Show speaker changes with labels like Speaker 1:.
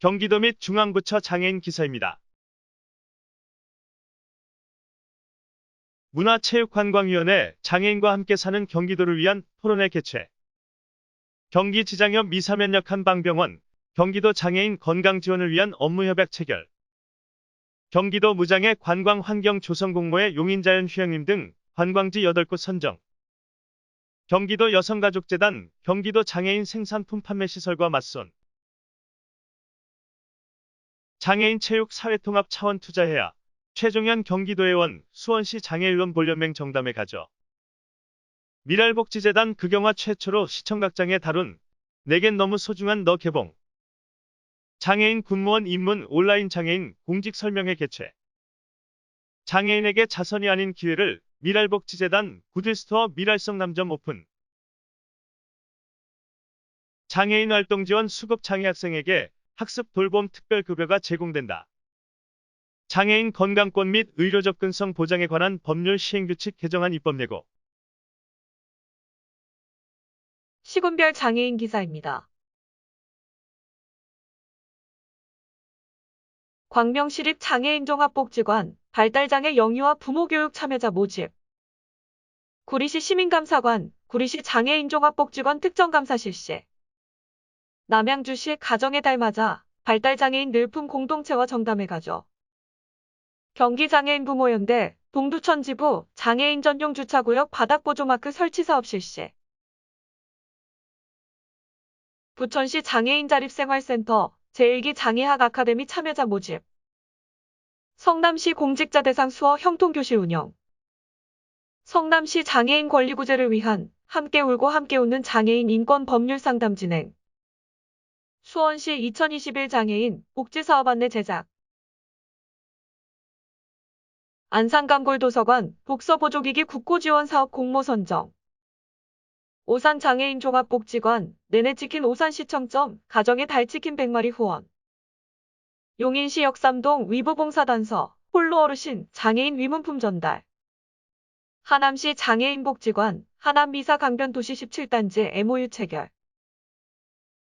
Speaker 1: 경기도 및 중앙부처 장애인 기사입니다. 문화체육관광위원회 장애인과 함께 사는 경기도를 위한 토론회 개최. 경기지장협 미사면역 한 방병원, 경기도 장애인 건강 지원을 위한 업무협약 체결. 경기도 무장애 관광환경 조성공모회 용인자연 휴양림 등 관광지 8곳 선정. 경기도 여성가족재단, 경기도 장애인 생산품 판매 시설과 맞선. 장애인 체육 사회통합 차원 투자해야 최종현 경기도의원 수원시 장애인론 볼연맹 정담회 가져. 미랄복지재단 극영화 최초로 시청각장애 다룬 내겐 너무 소중한 너 개봉. 장애인 군무원 입문 온라인 장애인 공직 설명회 개최. 장애인에게 자선이 아닌 기회를 미랄복지재단 구딜스토어 미랄성 남점 오픈. 장애인 활동 지원 수급 장애 학생에게 학습 돌봄 특별급여가 제공된다. 장애인 건강권 및 의료 접근성 보장에 관한 법률 시행규칙 개정안 입법 내고
Speaker 2: 시군별 장애인 기사입니다. 광명시립 장애인 종합복지관 발달장애 영유아 부모교육 참여자 모집 구리시 시민감사관 구리시 장애인 종합복지관 특정감사 실시 남양주시 가정의 달 맞아 발달장애인 늘품 공동체와 정담회 가져 경기장애인 부모연대 동두천 지부 장애인 전용 주차구역 바닥보조마크 설치 사업 실시. 부천시 장애인 자립생활센터 제1기 장애학 아카데미 참여자 모집. 성남시 공직자 대상 수어 형통교실 운영. 성남시 장애인 권리구제를 위한 함께 울고 함께 웃는 장애인 인권 법률 상담 진행 수원시 2021 장애인 복지사업 안내 제작. 안산감골도서관 독서보조기기 국고지원 사업 공모 선정. 오산 장애인 종합복지관 내내 치킨 오산시청점 가정의 달치킨 100마리 후원. 용인시 역삼동 위부봉사단서 홀로 어르신 장애인 위문품 전달. 하남시 장애인복지관 하남미사 강변도시 17단지 MOU 체결